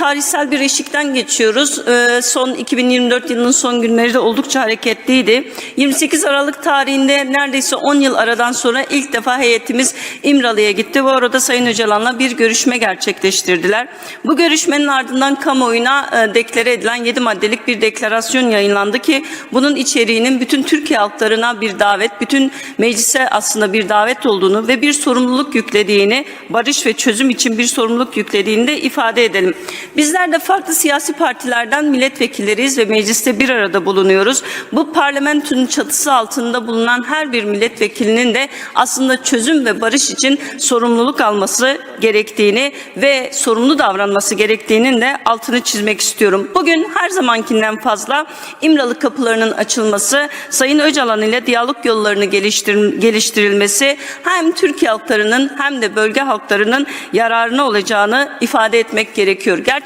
tarihsel bir eşikten geçiyoruz. Ee, son 2024 yılının son günleri de oldukça hareketliydi. 28 Aralık tarihinde neredeyse 10 yıl aradan sonra ilk defa heyetimiz İmralı'ya gitti. Bu arada Sayın Öcalan'la bir görüşme gerçekleştirdiler. Bu görüşmenin ardından kamuoyuna e, deklare edilen 7 maddelik bir deklarasyon yayınlandı ki bunun içeriğinin bütün Türkiye halklarına bir davet, bütün meclise aslında bir davet olduğunu ve bir sorumluluk yüklediğini, barış ve çözüm için bir sorumluluk yüklediğini de ifade edelim. Bizler de farklı siyasi partilerden milletvekilleriyiz ve mecliste bir arada bulunuyoruz. Bu parlamentonun çatısı altında bulunan her bir milletvekilinin de aslında çözüm ve barış için sorumluluk alması gerektiğini ve sorumlu davranması gerektiğinin de altını çizmek istiyorum. Bugün her zamankinden fazla İmralı kapılarının açılması, Sayın Öcalan ile diyalog yollarını geliştir- geliştirilmesi hem Türkiye halklarının hem de bölge halklarının yararına olacağını ifade etmek gerekiyor. Gerçekten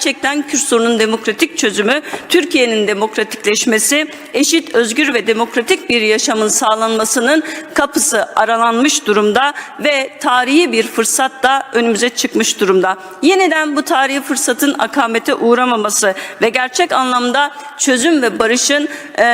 Kürt sorunun demokratik çözümü, Türkiye'nin demokratikleşmesi, eşit, özgür ve demokratik bir yaşamın sağlanmasının kapısı aralanmış durumda ve tarihi bir fırsat da önümüze çıkmış durumda. Yeniden bu tarihi fırsatın akamete uğramaması ve gerçek anlamda çözüm ve barışın e,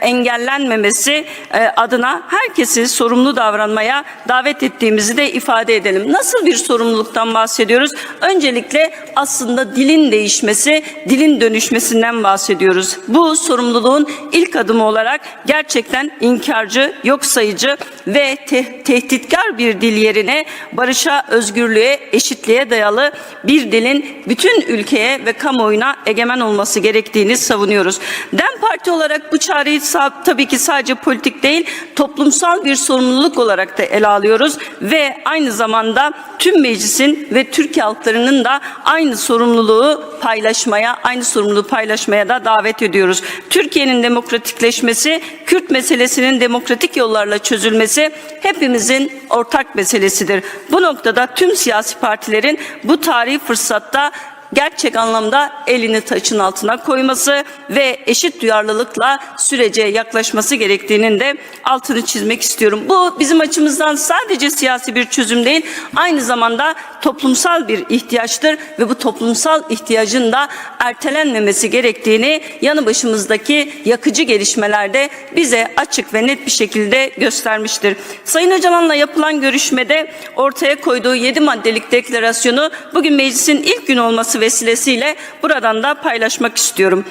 engellenmemesi e, adına herkesi sorumlu davranmaya davet ettiğimizi de ifade edelim. Nasıl bir sorumluluktan bahsediyoruz? Öncelikle aslında dilin değişmesi, dilin dönüşmesinden bahsediyoruz. Bu sorumluluğun ilk adımı olarak gerçekten inkarcı, yok sayıcı ve te- tehditkar bir dil yerine barışa, özgürlüğe, eşitliğe dayalı bir dilin bütün ülkeye ve kamuoyuna egemen olması gerektiğini savunuyoruz. DEM Parti olarak bu sa- tabii ki sadece politik değil, toplumsal bir sorumluluk olarak da ele alıyoruz ve aynı zamanda tüm meclisin ve Türkiye halklarının da aynı sorumluluğu paylaşmaya, aynı sorumluluğu paylaşmaya da davet ediyoruz. Türkiye'nin demokratikleşmesi, Kürt meselesinin demokratik yollarla çözülmesi hepimizin ortak meselesidir. Bu noktada tüm siyasi partilerin bu tarihi fırsatta gerçek anlamda elini taçın altına koyması ve eşit duyarlılıkla sürece yaklaşması gerektiğinin de altını çizmek istiyorum. Bu bizim açımızdan sadece siyasi bir çözüm değil, aynı zamanda toplumsal bir ihtiyaçtır ve bu toplumsal ihtiyacın da ertelenmemesi gerektiğini yanı başımızdaki yakıcı gelişmelerde bize açık ve net bir şekilde göstermiştir. Sayın Öcalan'la yapılan görüşmede ortaya koyduğu 7 maddelik deklarasyonu bugün meclisin ilk günü olması vesilesiyle buradan da paylaşmak istiyorum.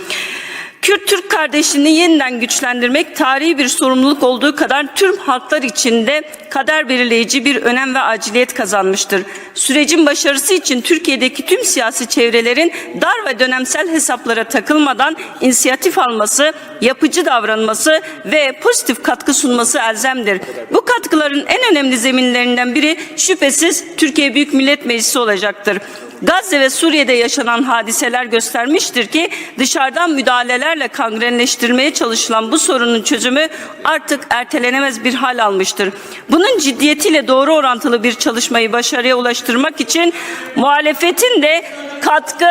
Kürt-Türk kardeşliğini yeniden güçlendirmek tarihi bir sorumluluk olduğu kadar tüm halklar içinde kader belirleyici bir önem ve aciliyet kazanmıştır. Sürecin başarısı için Türkiye'deki tüm siyasi çevrelerin dar ve dönemsel hesaplara takılmadan inisiyatif alması, yapıcı davranması ve pozitif katkı sunması elzemdir. Bu katkıların en önemli zeminlerinden biri şüphesiz Türkiye Büyük Millet Meclisi olacaktır. Gazze ve Suriye'de yaşanan hadiseler göstermiştir ki dışarıdan müdahalelerle kangrenleştirmeye çalışılan bu sorunun çözümü artık ertelenemez bir hal almıştır. Bunun ciddiyetiyle doğru orantılı bir çalışmayı başarıya ulaştırmak için muhalefetin de katkı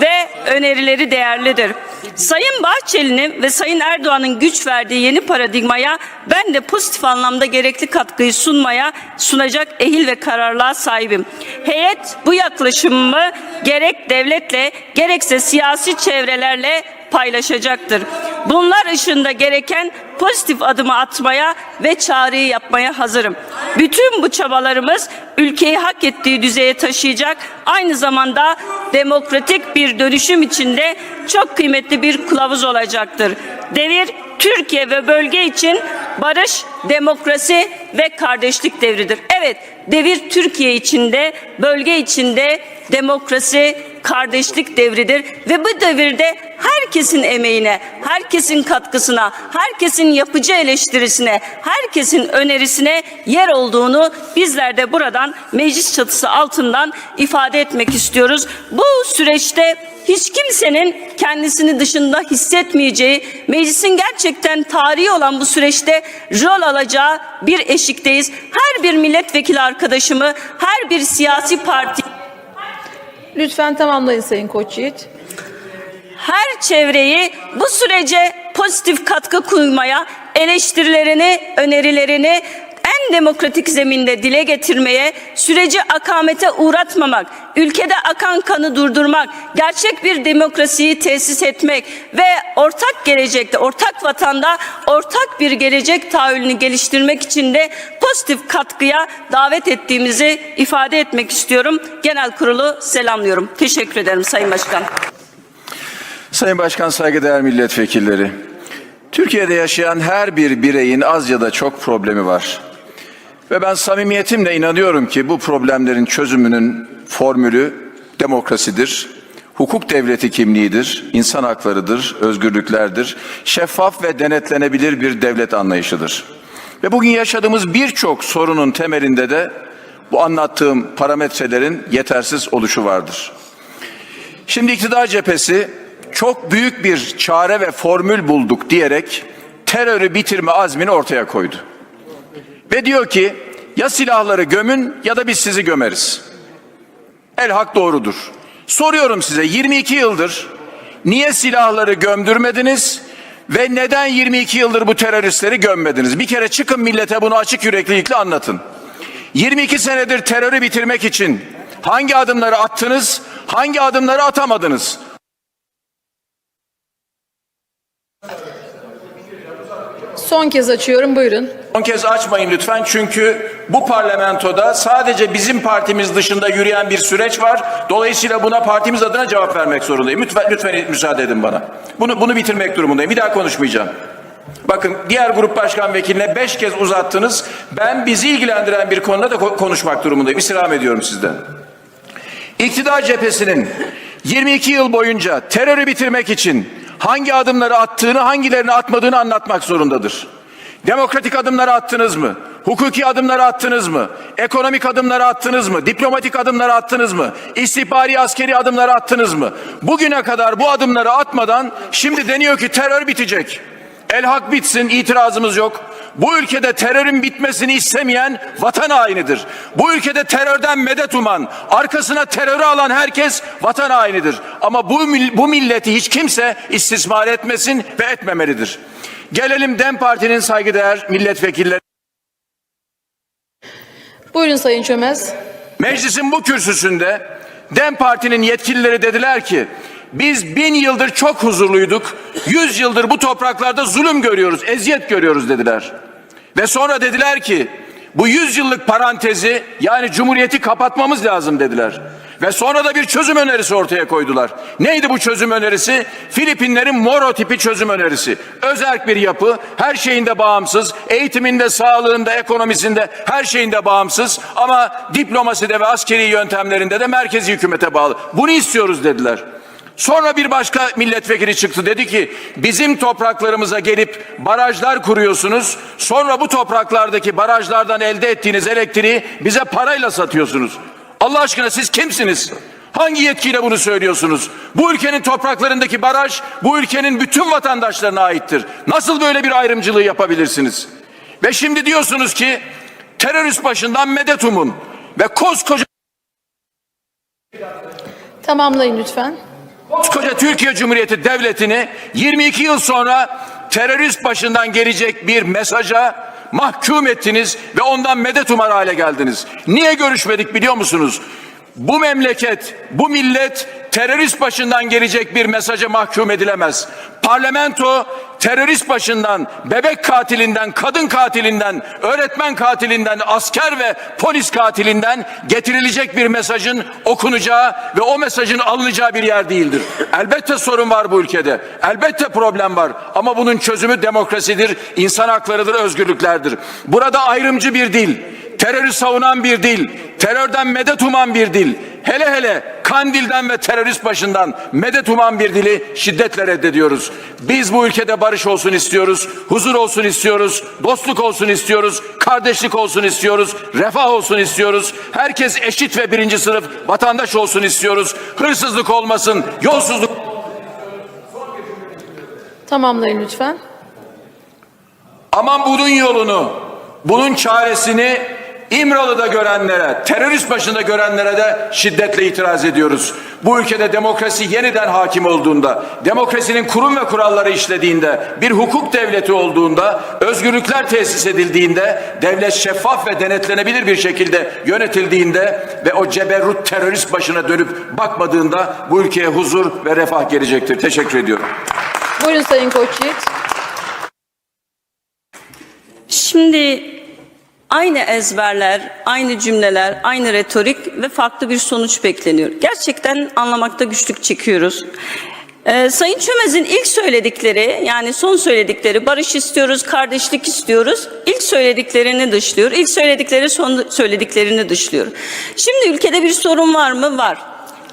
ve önerileri değerlidir. Sayın Bahçeli'nin ve Sayın Erdoğan'ın güç verdiği yeni paradigmaya ben de pozitif anlamda gerekli katkıyı sunmaya sunacak ehil ve kararlılığa sahibim. Heyet bu yaklaşımımı gerek devletle gerekse siyasi çevrelerle paylaşacaktır. Bunlar ışığında gereken pozitif adımı atmaya ve çağrıyı yapmaya hazırım. Bütün bu çabalarımız ülkeyi hak ettiği düzeye taşıyacak, aynı zamanda demokratik bir dönüşüm içinde çok kıymetli bir kılavuz olacaktır. Devir Türkiye ve bölge için barış, demokrasi ve kardeşlik devridir. Evet, devir Türkiye içinde, bölge içinde demokrasi, kardeşlik devridir ve bu devirde herkesin emeğine, herkesin katkısına, herkesin yapıcı eleştirisine, herkesin önerisine yer olduğunu bizler de buradan meclis çatısı altından ifade etmek istiyoruz. Bu süreçte hiç kimsenin kendisini dışında hissetmeyeceği, meclisin gerçekten tarihi olan bu süreçte rol alacağı bir eşikteyiz. Her bir milletvekili arkadaşımı, her bir siyasi parti Lütfen tamamlayın Sayın Koçyiğit. Her çevreyi bu sürece pozitif katkı koymaya, eleştirilerini, önerilerini en demokratik zeminde dile getirmeye, süreci akamete uğratmamak, ülkede akan kanı durdurmak, gerçek bir demokrasiyi tesis etmek ve ortak gelecekte, ortak vatanda ortak bir gelecek tahayyülünü geliştirmek için de pozitif katkıya davet ettiğimizi ifade etmek istiyorum. Genel kurulu selamlıyorum. Teşekkür ederim Sayın Başkan. Sayın Başkan, saygıdeğer milletvekilleri. Türkiye'de yaşayan her bir bireyin az ya da çok problemi var. Ve ben samimiyetimle inanıyorum ki bu problemlerin çözümünün formülü demokrasidir, hukuk devleti kimliğidir, insan haklarıdır, özgürlüklerdir, şeffaf ve denetlenebilir bir devlet anlayışıdır. Ve bugün yaşadığımız birçok sorunun temelinde de bu anlattığım parametrelerin yetersiz oluşu vardır. Şimdi iktidar cephesi çok büyük bir çare ve formül bulduk diyerek terörü bitirme azmini ortaya koydu. Ve diyor ki ya silahları gömün ya da biz sizi gömeriz. El hak doğrudur. Soruyorum size 22 yıldır niye silahları gömdürmediniz ve neden 22 yıldır bu teröristleri gömmediniz? Bir kere çıkın millete bunu açık yüreklilikle anlatın. 22 senedir terörü bitirmek için hangi adımları attınız, hangi adımları atamadınız? Son kez açıyorum. Buyurun. Son kez açmayın lütfen çünkü bu parlamentoda sadece bizim partimiz dışında yürüyen bir süreç var. Dolayısıyla buna partimiz adına cevap vermek zorundayım. Lütfen, lütfen müsaade edin bana. Bunu, bunu bitirmek durumundayım. Bir daha konuşmayacağım. Bakın diğer grup başkan vekiline beş kez uzattınız. Ben bizi ilgilendiren bir konuda da ko- konuşmak durumundayım. İstirham ediyorum sizden. İktidar cephesinin 22 yıl boyunca terörü bitirmek için hangi adımları attığını, hangilerini atmadığını anlatmak zorundadır. Demokratik adımları attınız mı? Hukuki adımları attınız mı? Ekonomik adımları attınız mı? Diplomatik adımları attınız mı? İstihbari askeri adımları attınız mı? Bugüne kadar bu adımları atmadan şimdi deniyor ki terör bitecek. El hak bitsin itirazımız yok. Bu ülkede terörün bitmesini istemeyen vatan hainidir. Bu ülkede terörden medet uman, arkasına terörü alan herkes vatan hainidir. Ama bu, bu milleti hiç kimse istismar etmesin ve etmemelidir. Gelelim DEM Parti'nin saygıdeğer milletvekilleri. Buyurun Sayın Çömez. Meclisin bu kürsüsünde DEM Parti'nin yetkilileri dediler ki biz bin yıldır çok huzurluyduk. Yüz yıldır bu topraklarda zulüm görüyoruz, eziyet görüyoruz dediler. Ve sonra dediler ki bu yüz yıllık parantezi yani cumhuriyeti kapatmamız lazım dediler. Ve sonra da bir çözüm önerisi ortaya koydular. Neydi bu çözüm önerisi? Filipinlerin Moro tipi çözüm önerisi. Özerk bir yapı, her şeyinde bağımsız, eğitiminde, sağlığında, ekonomisinde, her şeyinde bağımsız ama diplomaside ve askeri yöntemlerinde de merkezi hükümete bağlı. Bunu istiyoruz dediler. Sonra bir başka milletvekili çıktı dedi ki bizim topraklarımıza gelip barajlar kuruyorsunuz. Sonra bu topraklardaki barajlardan elde ettiğiniz elektriği bize parayla satıyorsunuz. Allah aşkına siz kimsiniz? Hangi yetkiyle bunu söylüyorsunuz? Bu ülkenin topraklarındaki baraj bu ülkenin bütün vatandaşlarına aittir. Nasıl böyle bir ayrımcılığı yapabilirsiniz? Ve şimdi diyorsunuz ki terörist başından medet umun ve koskoca Tamamlayın lütfen. Koskoca Türkiye Cumhuriyeti Devleti'ni 22 yıl sonra terörist başından gelecek bir mesaja mahkum ettiniz ve ondan medet umar hale geldiniz. Niye görüşmedik biliyor musunuz? Bu memleket, bu millet terörist başından gelecek bir mesaja mahkum edilemez. Parlamento terörist başından, bebek katilinden, kadın katilinden, öğretmen katilinden, asker ve polis katilinden getirilecek bir mesajın okunacağı ve o mesajın alınacağı bir yer değildir. Elbette sorun var bu ülkede. Elbette problem var. Ama bunun çözümü demokrasidir, insan haklarıdır, özgürlüklerdir. Burada ayrımcı bir dil, terörü savunan bir dil, terörden medet uman bir dil, hele hele Kandil'den ve terörist başından medet uman bir dili şiddetle reddediyoruz. Biz bu ülkede barış olsun istiyoruz, huzur olsun istiyoruz, dostluk olsun istiyoruz, kardeşlik olsun istiyoruz, refah olsun istiyoruz. Herkes eşit ve birinci sınıf vatandaş olsun istiyoruz. Hırsızlık olmasın, yolsuzluk Tamamlayın lütfen. Aman bunun yolunu, bunun çaresini İmralı'da görenlere, terörist başında görenlere de şiddetle itiraz ediyoruz. Bu ülkede demokrasi yeniden hakim olduğunda, demokrasinin kurum ve kuralları işlediğinde, bir hukuk devleti olduğunda, özgürlükler tesis edildiğinde, devlet şeffaf ve denetlenebilir bir şekilde yönetildiğinde ve o ceberrut terörist başına dönüp bakmadığında bu ülkeye huzur ve refah gelecektir. Teşekkür ediyorum. Buyurun Sayın Koçyiğit. Şimdi aynı ezberler, aynı cümleler, aynı retorik ve farklı bir sonuç bekleniyor. Gerçekten anlamakta güçlük çekiyoruz. Ee, Sayın Çömez'in ilk söyledikleri yani son söyledikleri barış istiyoruz, kardeşlik istiyoruz. İlk söylediklerini dışlıyor. İlk söyledikleri son söylediklerini dışlıyor. Şimdi ülkede bir sorun var mı? Var.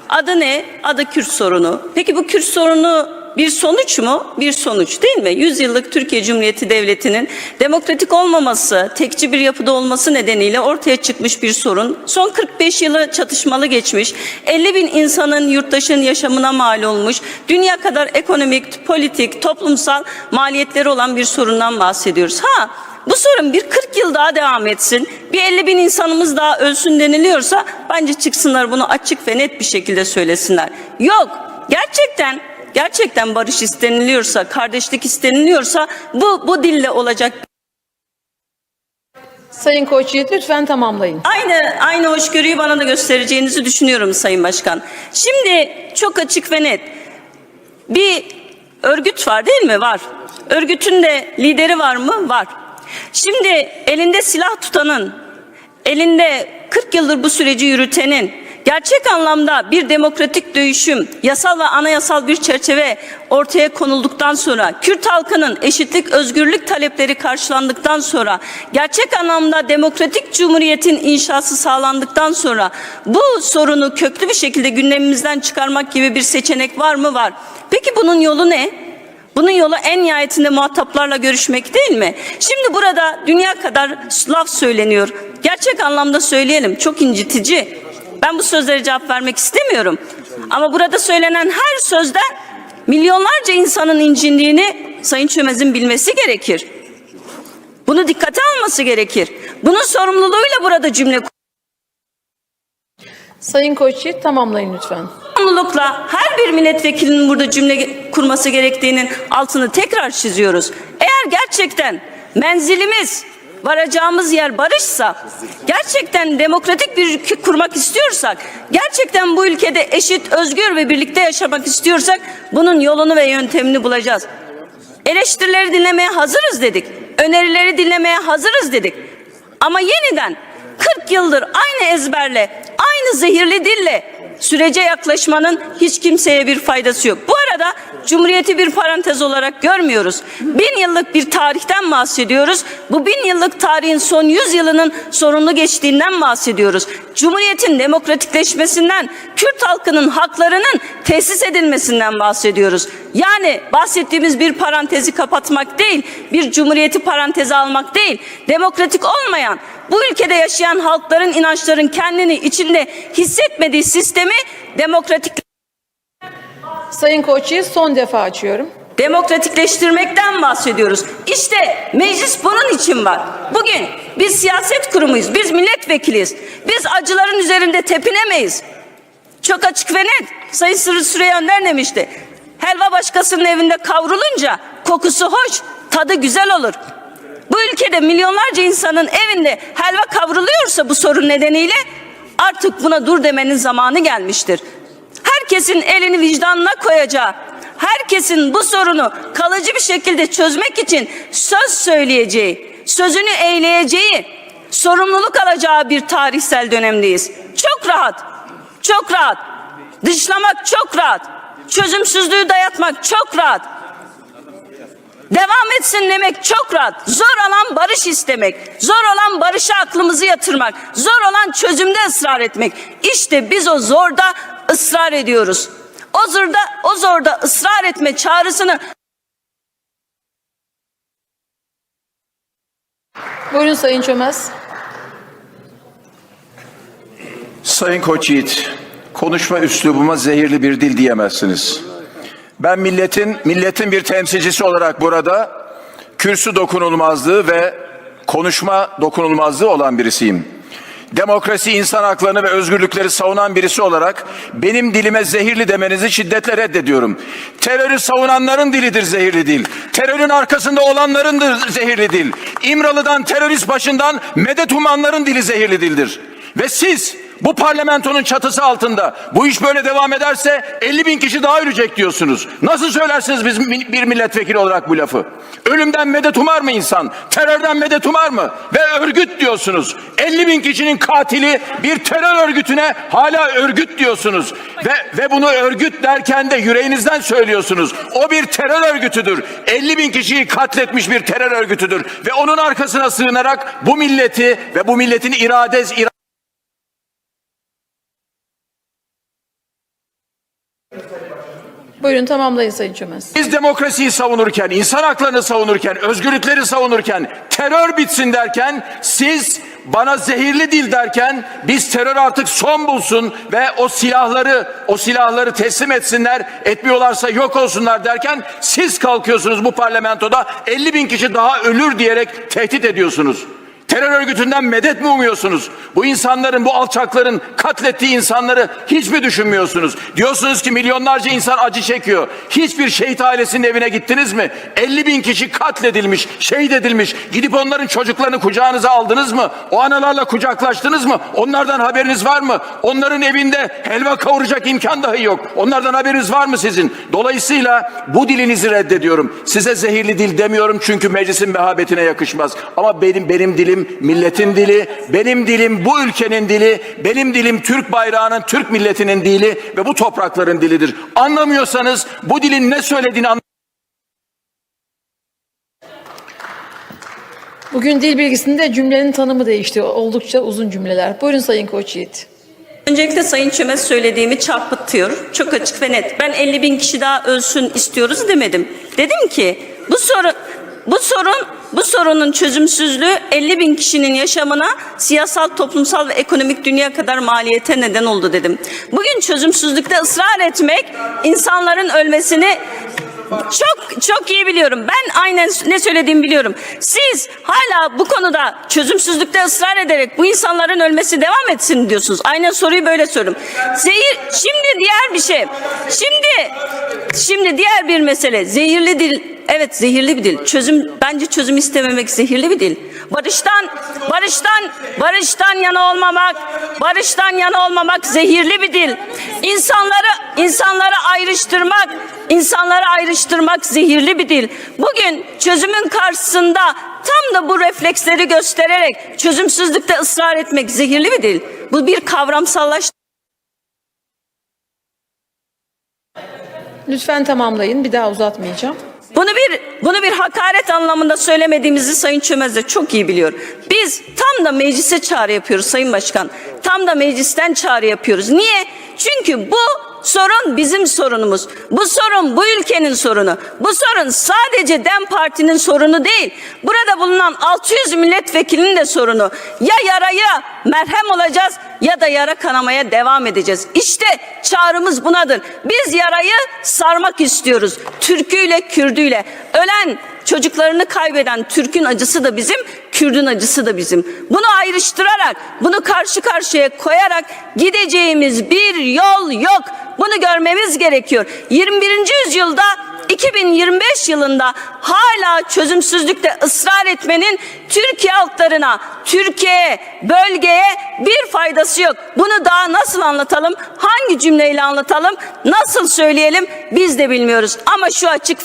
Adı ne? Adı Kürt sorunu. Peki bu Kürt sorunu bir sonuç mu? Bir sonuç değil mi? Yüzyıllık Türkiye Cumhuriyeti Devleti'nin demokratik olmaması, tekçi bir yapıda olması nedeniyle ortaya çıkmış bir sorun. Son 45 yılı çatışmalı geçmiş, 50 bin insanın yurttaşın yaşamına mal olmuş, dünya kadar ekonomik, politik, toplumsal maliyetleri olan bir sorundan bahsediyoruz. Ha bu sorun bir 40 yıl daha devam etsin, bir 50 bin insanımız daha ölsün deniliyorsa bence çıksınlar bunu açık ve net bir şekilde söylesinler. Yok, gerçekten gerçekten barış isteniliyorsa, kardeşlik isteniliyorsa bu bu dille olacak. Sayın Koçyiğit lütfen tamamlayın. Aynı aynı hoşgörüyü bana da göstereceğinizi düşünüyorum Sayın Başkan. Şimdi çok açık ve net. Bir örgüt var değil mi? Var. Örgütün de lideri var mı? Var. Şimdi elinde silah tutanın, elinde 40 yıldır bu süreci yürütenin, gerçek anlamda bir demokratik dönüşüm, yasal ve anayasal bir çerçeve ortaya konulduktan sonra, Kürt halkının eşitlik, özgürlük talepleri karşılandıktan sonra, gerçek anlamda demokratik cumhuriyetin inşası sağlandıktan sonra bu sorunu köklü bir şekilde gündemimizden çıkarmak gibi bir seçenek var mı? Var. Peki bunun yolu ne? Bunun yolu en nihayetinde muhataplarla görüşmek değil mi? Şimdi burada dünya kadar laf söyleniyor. Gerçek anlamda söyleyelim. Çok incitici. Ben bu sözlere cevap vermek istemiyorum. Ama burada söylenen her sözden milyonlarca insanın incindiğini Sayın Çömez'in bilmesi gerekir. Bunu dikkate alması gerekir. Bunun sorumluluğuyla burada cümle Sayın Koçyiğit tamamlayın lütfen. sorumlulukla her bir milletvekilinin burada cümle kurması gerektiğinin altını tekrar çiziyoruz. Eğer gerçekten menzilimiz varacağımız yer barışsa, gerçekten demokratik bir ülke kurmak istiyorsak, gerçekten bu ülkede eşit, özgür ve birlikte yaşamak istiyorsak bunun yolunu ve yöntemini bulacağız. Eleştirileri dinlemeye hazırız dedik. Önerileri dinlemeye hazırız dedik. Ama yeniden 40 yıldır aynı ezberle, aynı zehirli dille sürece yaklaşmanın hiç kimseye bir faydası yok. Bu arada Cumhuriyeti bir parantez olarak görmüyoruz. Bin yıllık bir tarihten bahsediyoruz. Bu bin yıllık tarihin son yüz yılının sorunlu geçtiğinden bahsediyoruz. Cumhuriyetin demokratikleşmesinden, Kürt halkının haklarının tesis edilmesinden bahsediyoruz. Yani bahsettiğimiz bir parantezi kapatmak değil, bir cumhuriyeti paranteze almak değil, demokratik olmayan, bu ülkede yaşayan halkların inançların kendini içinde hissetmediği sistemi demokratik Sayın Koçyiğit son defa açıyorum. demokratikleştirmekten bahsediyoruz. İşte meclis bunun için var. Bugün biz siyaset kurumuyuz, biz milletvekiliyiz. Biz acıların üzerinde tepinemeyiz. Çok açık ve net. Sayın Sırrı Süreyya Önder demişti. Helva başkasının evinde kavrulunca kokusu hoş, tadı güzel olur. Bu ülkede milyonlarca insanın evinde helva kavruluyorsa bu sorun nedeniyle artık buna dur demenin zamanı gelmiştir. Herkesin elini vicdanına koyacağı, herkesin bu sorunu kalıcı bir şekilde çözmek için söz söyleyeceği, sözünü eyleyeceği, sorumluluk alacağı bir tarihsel dönemdeyiz. Çok rahat, çok rahat. Dışlamak çok rahat. Çözümsüzlüğü dayatmak çok rahat. Devam etsin demek çok rahat. Zor olan barış istemek. Zor olan barışa aklımızı yatırmak. Zor olan çözümde ısrar etmek. İşte biz o zorda ısrar ediyoruz. O zorda, o zorda ısrar etme çağrısını Buyurun Sayın Çömez. Sayın Koçyiğit, konuşma üslubuma zehirli bir dil diyemezsiniz. Ben milletin milletin bir temsilcisi olarak burada kürsü dokunulmazlığı ve konuşma dokunulmazlığı olan birisiyim. Demokrasi, insan haklarını ve özgürlükleri savunan birisi olarak benim dilime zehirli demenizi şiddetle reddediyorum. Terörü savunanların dilidir zehirli dil. Terörün arkasında olanların zehirli dil. İmralı'dan terörist başından medet umanların dili zehirli dildir. Ve siz bu parlamentonun çatısı altında bu iş böyle devam ederse 50 bin kişi daha ölecek diyorsunuz. Nasıl söylersiniz biz bir milletvekili olarak bu lafı? Ölümden medet umar mı insan? Terörden medet umar mı? Ve örgüt diyorsunuz. 50 bin kişinin katili bir terör örgütüne hala örgüt diyorsunuz. Ve, ve bunu örgüt derken de yüreğinizden söylüyorsunuz. O bir terör örgütüdür. 50 bin kişiyi katletmiş bir terör örgütüdür. Ve onun arkasına sığınarak bu milleti ve bu milletin irades, irades Buyurun tamamlayın Sayın Çömez. Biz demokrasiyi savunurken, insan haklarını savunurken, özgürlükleri savunurken, terör bitsin derken siz bana zehirli dil derken biz terör artık son bulsun ve o silahları o silahları teslim etsinler etmiyorlarsa yok olsunlar derken siz kalkıyorsunuz bu parlamentoda 50 bin kişi daha ölür diyerek tehdit ediyorsunuz. Terör örgütünden medet mi umuyorsunuz? Bu insanların, bu alçakların katlettiği insanları hiç mi düşünmüyorsunuz? Diyorsunuz ki milyonlarca insan acı çekiyor. Hiçbir şehit ailesinin evine gittiniz mi? 50 bin kişi katledilmiş, şehit edilmiş. Gidip onların çocuklarını kucağınıza aldınız mı? O analarla kucaklaştınız mı? Onlardan haberiniz var mı? Onların evinde helva kavuracak imkan dahi yok. Onlardan haberiniz var mı sizin? Dolayısıyla bu dilinizi reddediyorum. Size zehirli dil demiyorum çünkü meclisin mehabetine yakışmaz. Ama benim benim dilim milletin dili, benim dilim bu ülkenin dili, benim dilim Türk bayrağının, Türk milletinin dili ve bu toprakların dilidir. Anlamıyorsanız bu dilin ne söylediğini anlamıyorsanız Bugün dil bilgisinde cümlenin tanımı değişti. Oldukça uzun cümleler. Buyurun Sayın Koç Yiğit. Öncelikle Sayın Çömez söylediğimi çarpıtıyor. Çok açık ve net. Ben 50 bin kişi daha ölsün istiyoruz demedim. Dedim ki bu sorun bu sorun bu sorunun çözümsüzlüğü 50 bin kişinin yaşamına siyasal, toplumsal ve ekonomik dünya kadar maliyete neden oldu dedim. Bugün çözümsüzlükte ısrar etmek insanların ölmesini çok çok iyi biliyorum. Ben aynen ne söylediğimi biliyorum. Siz hala bu konuda çözümsüzlükte ısrar ederek bu insanların ölmesi devam etsin diyorsunuz. Aynen soruyu böyle soruyorum. Zehir şimdi diğer bir şey. Şimdi şimdi diğer bir mesele. Zehirli dil Evet zehirli bir dil. Çözüm bence çözüm istememek zehirli bir dil. Barıştan barıştan barıştan yana olmamak, barıştan yana olmamak zehirli bir dil. İnsanları insanları ayrıştırmak, insanları ayrıştırmak zehirli bir dil. Bugün çözümün karşısında tam da bu refleksleri göstererek çözümsüzlükte ısrar etmek zehirli bir dil. Bu bir kavramsallaştırma. Lütfen tamamlayın. Bir daha uzatmayacağım. Bunu bir bunu bir hakaret anlamında söylemediğimizi Sayın Çömez de çok iyi biliyor. Biz tam da meclise çağrı yapıyoruz Sayın Başkan. Tam da meclisten çağrı yapıyoruz. Niye? Çünkü bu sorun bizim sorunumuz. Bu sorun bu ülkenin sorunu. Bu sorun sadece DEM Parti'nin sorunu değil. Burada bulunan 600 milletvekilinin de sorunu. Ya yaraya merhem olacağız ya da yara kanamaya devam edeceğiz. İşte çağrımız bunadır. Biz yarayı sarmak istiyoruz. Türküyle, Kürdüyle. Ölen çocuklarını kaybeden Türk'ün acısı da bizim, Kürdün acısı da bizim. Bunu ayrıştırarak, bunu karşı karşıya koyarak gideceğimiz bir yol yok. Bunu görmemiz gerekiyor. 21. yüzyılda 2025 yılında hala çözümsüzlükte ısrar etmenin Türkiye halklarına, Türkiye bölgeye bir faydası yok. Bunu daha nasıl anlatalım? Hangi cümleyle anlatalım? Nasıl söyleyelim? Biz de bilmiyoruz. Ama şu açık